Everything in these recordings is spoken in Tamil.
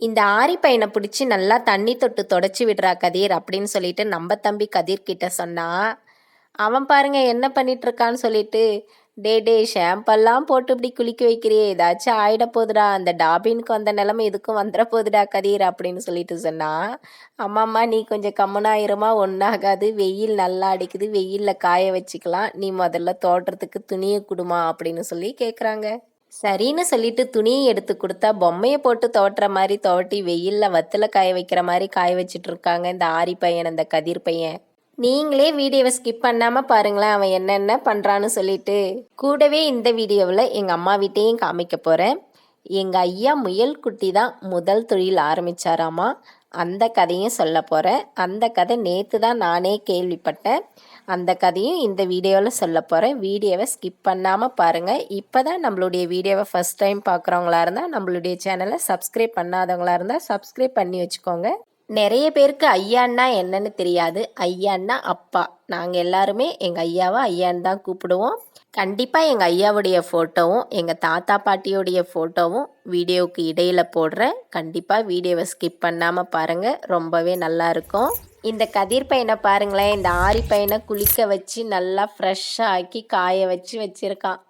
இந்த ஆரி பையனை பிடிச்சி நல்லா தண்ணி தொட்டு தொடச்சி விடுறா கதிர் அப்படின்னு சொல்லிட்டு நம்ம தம்பி கதிர் கிட்ட சொன்னா அவன் பாருங்க என்ன பண்ணிட்டு இருக்கான்னு சொல்லிட்டு டே டே ஷாம்பெல்லாம் போட்டு இப்படி குளிக்க வைக்கிறியே ஏதாச்சும் ஆயிட போகுதுடா அந்த டாபினுக்கு வந்த நிலமை இதுக்கும் வந்துட போதுடா கதிர் அப்படின்னு சொல்லிட்டு சொன்னா அம்மாம்மா நீ கொஞ்சம் கம்முனாயிருமா ஒன்றாகாது வெயில் நல்லா அடிக்குது வெயிலில் காய வச்சுக்கலாம் நீ முதல்ல தோட்டத்துக்கு துணியை கொடுமா அப்படின்னு சொல்லி கேட்குறாங்க சரின்னு சொல்லிட்டு துணியை எடுத்து கொடுத்தா பொம்மையை போட்டு துவட்டுற மாதிரி துவட்டி வெயிலில் வத்தில் காய வைக்கிற மாதிரி காய வச்சுட்டு இருக்காங்க இந்த ஆரி பையன் இந்த கதிர் பையன். நீங்களே வீடியோவை ஸ்கிப் பண்ணாமல் பாருங்களேன் அவன் என்னென்ன பண்ணுறான்னு சொல்லிட்டு. கூடவே இந்த வீடியோவில் எங்கள் அம்மா வீட்டையும் காமிக்க போகிறேன் எங்கள் ஐயா முயல் குட்டி தான் முதல் தொழில் ஆரம்பித்தாராமா அந்த கதையும் சொல்ல போகிறேன் அந்த கதை நேற்று தான் நானே கேள்விப்பட்டேன். அந்த கதையும் இந்த வீடியோவில் சொல்ல போகிறேன் வீடியோவை ஸ்கிப் பண்ணாமல் பாருங்கள் இப்போ தான் நம்மளுடைய வீடியோவை ஃபஸ்ட் டைம் பார்க்குறவங்களா இருந்தால் நம்மளுடைய சேனலை சப்ஸ்கிரைப் பண்ணாதவங்களா இருந்தால் சப்ஸ்கிரைப் பண்ணி வச்சுக்கோங்க. நிறைய பேருக்கு ஐயான்னா என்னன்னு தெரியாது. ஐயான்னா அப்பா. நாங்கள் எல்லாருமே எங்கள் ஐயாவை ஐயான்னு தான் கூப்பிடுவோம். கண்டிப்பாக எங்கள் ஐயாவுடைய ஃபோட்டோவும் எங்கள் தாத்தா பாட்டியோடைய ஃபோட்டோவும் வீடியோவுக்கு இடையில் போடுறேன். கண்டிப்பாக வீடியோவை ஸ்கிப் பண்ணாமல் பாருங்கள் ரொம்பவே நல்லாயிருக்கும் இந்த கதிர் பையனை பாருங்களேன். இந்த ஆரி பையனை குளிக்க வச்சு நல்லா ஃப்ரெஷ்ஷாக ஆக்கி காய வச்சு வச்சுருக்கான்.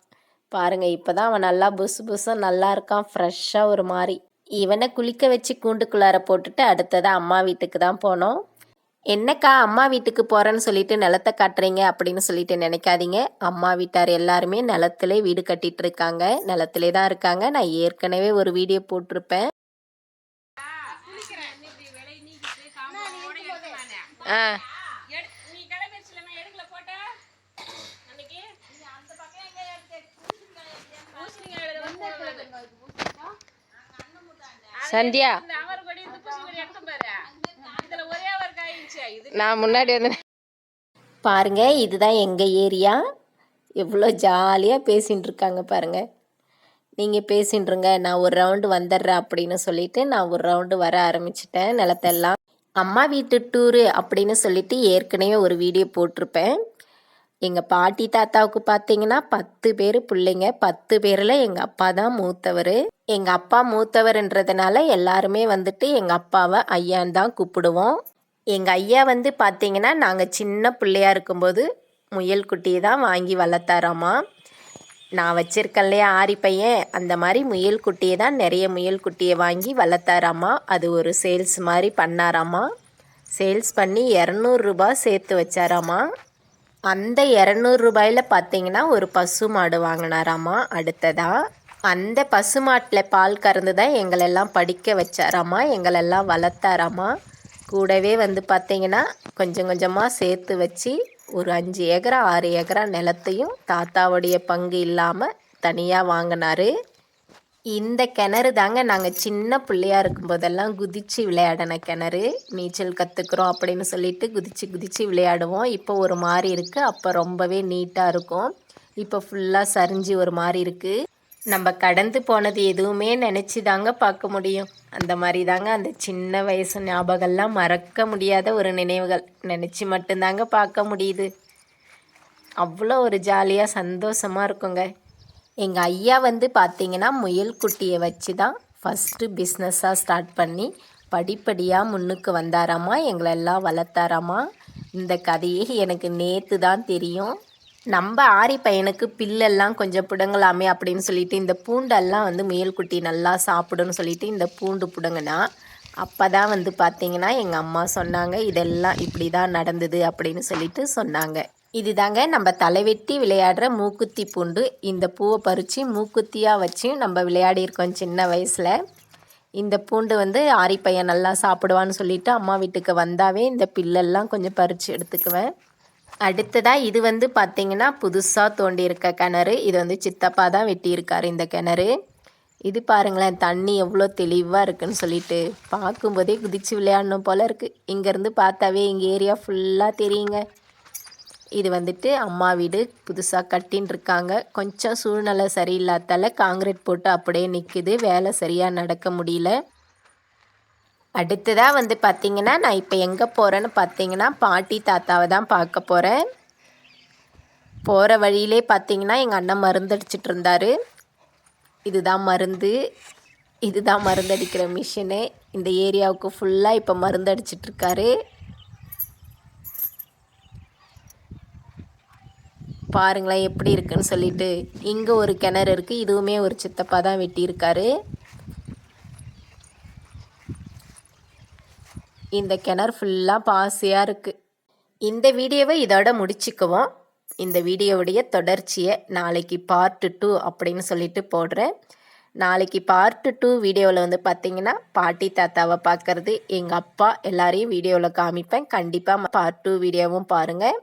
பாருங்கள் இப்போ தான் அவன் நல்லா புசு புசும் நல்லா இருக்கான். ஃப்ரெஷ்ஷாக ஒரு மாதிரி இவனை குளிக்க வச்சு கூண்டுக்குள்ளார போட்டுட்டு அடுத்ததாக அம்மா வீட்டுக்கு தான் போனோம். என்னக்கா அம்மா வீட்டுக்கு போகிறேன்னு சொல்லிட்டு நிலத்தை காட்டுறீங்க அப்படின்னு சொல்லிட்டு நினைக்காதீங்க. அம்மா வீட்டார் எல்லாருமே நிலத்திலே வீடு கட்டிட்டு இருக்காங்க. நிலத்திலே தான் இருக்காங்க. நான் ஏற்கனவே ஒரு வீடியோ போட்டிருப்பேன் ஆ நீ கிளம்பிடுச்சுல நான் எடுக்கல போட்ட அன்னைக்கு அந்த பக்கம் எங்க எடுத்து பூசணிக்காய் எடுத்து சந்தியா இந்த அவர் கொடி இந்த பூசணிக்காய் எடுத்து பாரு இதுல ஒரே ஒரு காய் இருந்துச்சு. இது நான் முன்னாடி வந்து பாருங்க இதுதான் எங்கள் ஏரியா. எவ்வளோ ஜாலியாக பேசின்னு இருக்காங்க பாருங்க. நீங்கள் பேசின்றுங்க நான் ஒரு ரவுண்டு வந்துடுறேன் அப்படின்னு சொல்லிட்டு நான் ஒரு ரவுண்டு வர ஆரம்பிச்சிட்டேன். நிலத்தெல்லாம் அம்மா வீட்டு டூரு அப்படின்னு சொல்லிட்டு ஏற்கனவே ஒரு வீடியோ போட்டிருப்பேன். எங்கள் பாட்டி தாத்தாவுக்கு பார்த்தீங்கன்னா பத்து பேர் பிள்ளைங்க. பத்து பேரில் எங்கள் அப்பா தான் மூத்தவர். எங்கள் அப்பா மூத்தவர்ன்றதுனால எல்லாருமே வந்துட்டு எங்கள் அப்பாவை ஐயான்னு தான் கூப்பிடுவோம். எங்கள் ஐயா வந்து பார்த்தீங்கன்னா நாங்கள் சின்ன பிள்ளையா இருக்கும்போது முயல் குட்டியை தான் வாங்கி வளர்த்தாராமா. நான் வச்சிருக்கேன் இல்லையா ஆரி பையன். அந்த மாதிரி முயல் குட்டியை தான் நிறைய முயல் குட்டியை வாங்கி வளர்த்தாராமா? அது ஒரு சேல்ஸ் மாதிரி பண்ணாராமா? சேல்ஸ் பண்ணி இரநூறுபா சேர்த்து வச்சாராமா? அந்த இரநூறுபாயில் பார்த்தீங்கன்னா ஒரு பசு மாடு வாங்கினாராமா அடுத்ததாக அந்த பசு மாட்டில் பால் கறந்து தான் எங்களெல்லாம் படிக்க வச்சாராமா? எங்களெல்லாம் வளர்த்தாராமா? கூடவே வந்து பார்த்தீங்கன்னா கொஞ்சம் கொஞ்சமாக சேர்த்து வச்சு ஒரு அஞ்சு ஏக்கரா ஆறு ஏக்கரா நிலத்தையும் தாத்தாவுடைய பங்கு இல்லாமல் தனியாக வாங்கினாரு. இந்த கிணறு தாங்க நாங்கள் சின்ன பிள்ளையா இருக்கும்போதெல்லாம் குதித்து விளையாடின கிணறு. நீச்சல் கற்றுக்குறோம் அப்படின்னு சொல்லிட்டு குதித்து குதித்து விளையாடுவோம். இப்போ ஒரு மாதிரி இருக்குது அப்போ ரொம்பவே நீட்டாக இருக்கும். இப்போ ஃபுல்லாக சரிஞ்சு ஒரு மாதிரி இருக்குது நம்ம கடந்து போனது எதுவுமே நினச்சி தாங்க பார்க்க முடியும். அந்த மாதிரி தாங்க அந்த சின்ன வயசு ஞாபகம்லாம் மறக்க முடியாத ஒரு நினைவுகள். நினச்சி மட்டும்தாங்க பார்க்க முடியுது. அவ்வளோ ஒரு ஜாலியாக சந்தோஷமாக இருக்குங்க. எங்கள் ஐயா வந்து பார்த்திங்கன்னா முயல் குட்டியை வச்சு தான் ஃபஸ்ட்டு பிஸ்னஸாக ஸ்டார்ட் பண்ணி படிப்படியாக முன்னுக்கு வந்தாராமா எங்களெல்லாம் வளர்த்தாராமா? இந்த கதையே எனக்கு நேற்று தான் தெரியும். நம்ம ஆரி பையனுக்கு பில்லெல்லாம் கொஞ்சம் பிடுங்கலாமே அப்படின்னு சொல்லிட்டு இந்த பூண்டெல்லாம் வந்து மேல்குட்டி நல்லா சாப்பிடுன்னு சொல்லிட்டு இந்த பூண்டு பிடுங்கினா அப்போ தான் வந்து பார்த்தீங்கன்னா எங்கள் அம்மா சொன்னாங்க இதெல்லாம் இப்படி தான் நடந்தது அப்படின்னு சொல்லிட்டு சொன்னாங்க. இதுதாங்க நம்ம தலைவெட்டி விளையாடுற மூக்குத்தி பூண்டு. இந்த பூவை பறித்து மூக்குத்தியாக வச்சு நம்ம விளையாடியிருக்கோம் சின்ன வயசில். இந்த பூண்டு வந்து ஆரி பையன் நல்லா சாப்பிடுவான்னு சொல்லிட்டு அம்மா வீட்டுக்கு வந்தாவே இந்த பில்லெல்லாம் கொஞ்சம் பறித்து எடுத்துக்குவேன். அடுத்ததாக இது வந்து பார்த்திங்கன்னா புதுசாக தோண்டியிருக்க கிணறு. இது வந்து சித்தப்பா தான் வெட்டியிருக்காரு இந்த கிணறு. இது பாருங்களேன் தண்ணி எவ்வளோ தெளிவாக இருக்குன்னு சொல்லிட்டு பார்க்கும்போதே குதிச்சு விளையாடணும் போல் இருக்குது இங்கேருந்து பார்த்தாவே எங்கள் ஏரியா ஃபுல்லாக தெரியுங்க. இது வந்துட்டு அம்மா வீடு புதுசாக கட்டின்னு இருக்காங்க. கொஞ்சம் சூழ்நிலை சரியில்லாதால காங்கிரீட் போட்டு அப்படியே நிற்குது வேலை சரியாக நடக்க முடியல. அடுத்ததாக வந்து பார்த்திங்கன்னா நான் இப்போ எங்கே போகிறேன்னு பார்த்தீங்கன்னா பாட்டி தாத்தாவை தான் பார்க்க போகிறேன் போகிற வழியிலே பார்த்தீங்கன்னா எங்கள் அண்ணன் மருந்து அடிச்சிட்டு இதுதான் மருந்து. இதுதான் மருந்தடிக்கிற மிஷினு. இந்த ஏரியாவுக்கு ஃபுல்லாக இப்போ மருந்தடிச்சிட்டுருக்காரு பாருங்களேன் எப்படி இருக்குன்னு சொல்லிட்டு. இங்கே ஒரு கிணறு இருக்குது இதுவுமே ஒரு சித்தப்பா தான் வெட்டியிருக்காரு. இந்த கிணறு ஃபுல்லாக பாசியாக இருக்குது இந்த வீடியோவை இதோட முடிச்சுக்குவோம். இந்த வீடியோவுடைய தொடர்ச்சியை நாளைக்கு பார்ட்டு டூ அப்படின்னு சொல்லிட்டு போடுறேன். நாளைக்கு பார்ட்டு டூ வீடியோவில் வந்து பார்த்தீங்கன்னா பாட்டி தாத்தாவை பார்க்குறது எங்கள் அப்பா எல்லாரையும் வீடியோவில் காமிப்பேன். கண்டிப்பாக பார்ட் டூ வீடியோவும் பாருங்கள்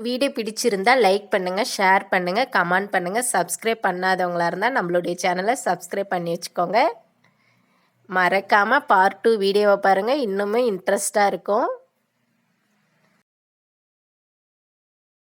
வீடியோ பிடிச்சிருந்தா லைக் பண்ணுங்கள் ஷேர் பண்ணுங்கள் கமெண்ட் பண்ணுங்கள் சப்ஸ்கிரைப் பண்ணாதவங்களா இருந்தால் நம்மளுடைய சேனலை சப்ஸ்கிரைப் பண்ணி வச்சுக்கோங்க. மறக்காமல் பார்ட் டூ வீடியோவை பாருங்கள் இன்னுமே இன்ட்ரெஸ்டாக இருக்கும்.